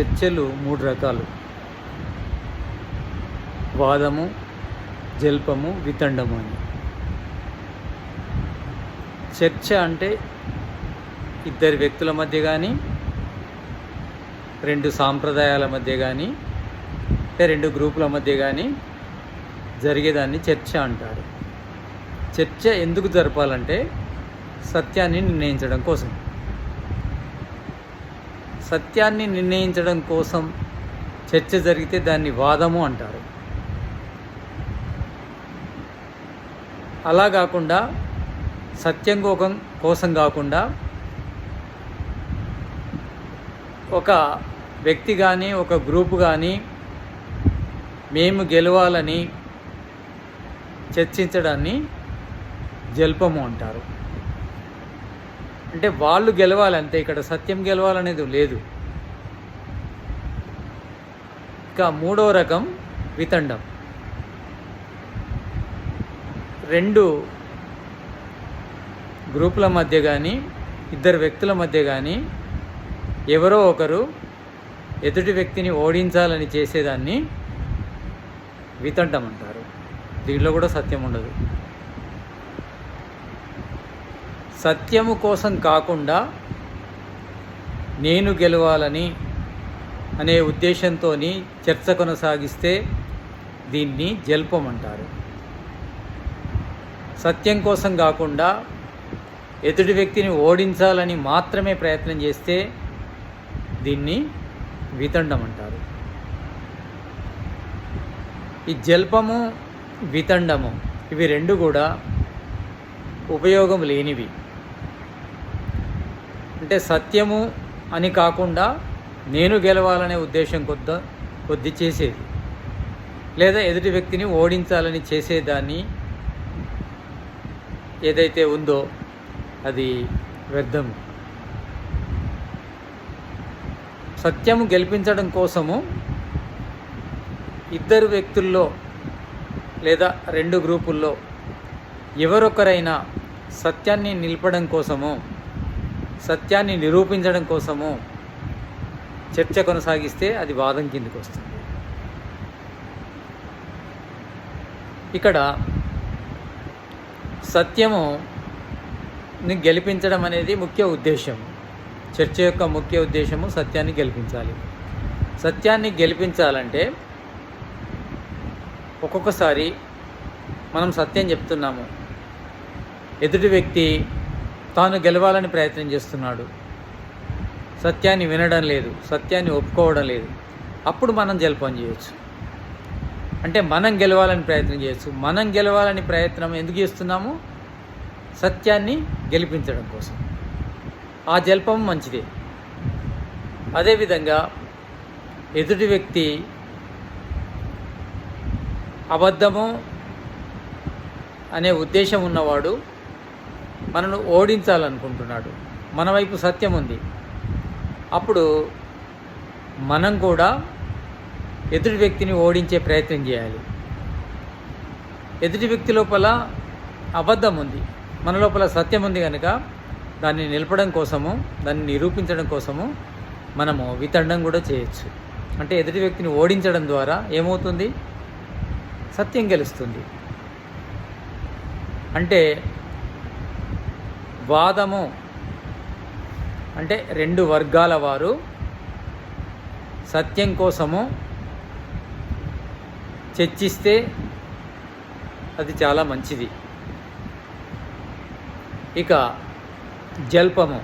చర్చలు మూడు రకాలు. వాదము జల్పము వితండము అని. చర్చ అంటే ఇద్దరు వ్యక్తుల మధ్య కానీ రెండు సాంప్రదాయాల మధ్య కానీ రెండు గ్రూపుల మధ్య కానీ జరిగేదాన్ని చర్చ అంటారు. చర్చ ఎందుకు జరపాలంటే సత్యాన్ని నిర్ణయించడం కోసం. సత్యాన్ని నిర్ణయించడం కోసం చర్చ జరిగితే దాన్ని వాదము అంటారు. అలా కాకుండా సత్యం కోసం కాకుండా ఒక వ్యక్తి కానీ ఒక గ్రూపు కానీ మేము గెలవాలని చర్చించడాన్ని జల్పము అంటారు. అంటే వాళ్ళు గెలవాలి అంతే ఇక్కడ సత్యం గెలవాలనేది లేదు. ఇక మూడో రకం వితండం. రెండు గ్రూపుల మధ్య కానీ ఇద్దరు వ్యక్తుల మధ్య కానీ ఎవరో ఒకరు ఎదుటి వ్యక్తిని ఓడించాలని చేసేదాన్ని వితండం అంటారు. దీనిలో కూడా సత్యం ఉండదు. సత్యము కోసం కాకుండా నేను గెలవాలని అనే ఉద్దేశంతో చర్చ కొనసాగిస్తే దీన్ని జల్పం అంటారు. సత్యం కోసం కాకుండా ఎదుటి వ్యక్తిని ఓడించాలని మాత్రమే ప్రయత్నం చేస్తే దీన్ని వితండం అంటారు. ఈ జల్పము వితండము ఇవి రెండు కూడా ఉపయోగం లేనివి. అంటే సత్యము అని కాకుండా నేను గెలవాలనే ఉద్దేశం కొద్ద కొద్ది చేసేది. లేదా ఎదుటి వ్యక్తిని ఓడించాలని చేసేదాన్ని ఏదైతే ఉందో అది వ్యర్థం. సత్యము గెలిపించడం కోసము ఇద్దరు వ్యక్తుల్లో లేదా రెండు గ్రూపుల్లో ఎవరొకరైనా సత్యాన్ని నిలపడం కోసము సత్యాన్ని నిరూపించడం కోసము చర్చ కొనసాగిస్తే అది వాదం కిందకు వస్తుంది. ఇక్కడ సత్యము గెలిపించడం అనేది ముఖ్య ఉద్దేశం. చర్చ యొక్క ముఖ్య ఉద్దేశము సత్యాన్ని గెలిపించాలి. సత్యాన్ని గెలిపించాలంటే ఒక్కొక్కసారి మనం సత్యం చెప్తున్నాము. ఎదుటి వ్యక్తి తాను గెలవాలని ప్రయత్నం చేస్తున్నాడు. సత్యాన్ని వినడం లేదు సత్యాన్ని ఒప్పుకోవడం లేదు. అప్పుడు మనం జల్పం చేయొచ్చు. అంటే మనం గెలవాలని ప్రయత్నం చేయొచ్చు. మనం గెలవాలని ప్రయత్నం ఎందుకు చేస్తున్నాము? సత్యాన్ని గెలిపించడం కోసం. ఆ జల్పం మంచిదే. అదేవిధంగా ఎదుటి వ్యక్తి అబద్ధము అనే ఉద్దేశం ఉన్నవాడు మనను ఓడించాలనుకుంటున్నాడు. మన వైపు సత్యం ఉంది. అప్పుడు మనం కూడా ఎదుటి వ్యక్తిని ఓడించే ప్రయత్నం చేయాలి. ఎదుటి వ్యక్తి లోపల అబద్ధం ఉంది. మన లోపల సత్యం ఉంది కనుక దాన్ని నిలపడం కోసము దాన్ని నిరూపించడం కోసము మనము వితండం కూడా చేయొచ్చు. అంటే ఎదుటి వ్యక్తిని ఓడించడం ద్వారా ఏమవుతుంది? సత్యం గెలుస్తుంది. అంటే వాదము అంటే రెండు వర్గాల వారు సత్యం కోసము చర్చిస్తే అది చాలా మంచిది. ఇక జల్పము.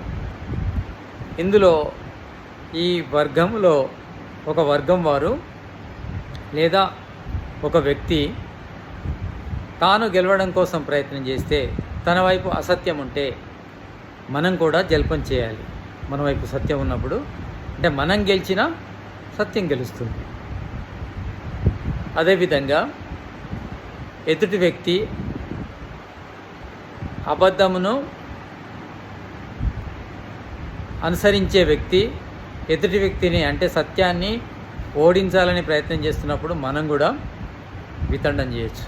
ఇందులో ఈ వర్గంలో ఒక వర్గం వారు లేదా ఒక వ్యక్తి తాను గెలవడం కోసం ప్రయత్నం చేస్తే తన వైపు అసత్యం ఉంటే మనం కూడా జల్పం చేయాలి. మన వైపు సత్యం ఉన్నప్పుడు అంటే మనం గెలిచినా సత్యం గెలుస్తుంది. అదేవిధంగా ఎదుటి వ్యక్తి అబద్ధమును అనుసరించే వ్యక్తి ఎదుటి వ్యక్తిని అంటే సత్యాన్ని ఓడించాలని ప్రయత్నం చేస్తున్నప్పుడు మనం కూడా వితండం చేయొచ్చు.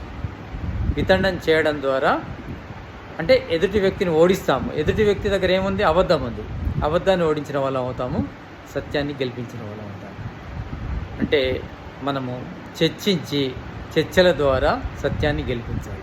వితండం చేయడం ద్వారా అంటే ఎదుటి వ్యక్తిని ఓడిస్తాము. ఎదుటి వ్యక్తి దగ్గర ఏముంది? అబద్ధం ఉంది. అబద్ధాన్ని ఓడించిన వాళ్ళం అవుతాము. సత్యాన్ని గెలిపించిన వాళ్ళం అవుతాము. అంటే మనము చర్చించి చర్చల ద్వారా సత్యాన్ని గెలిపించాలి.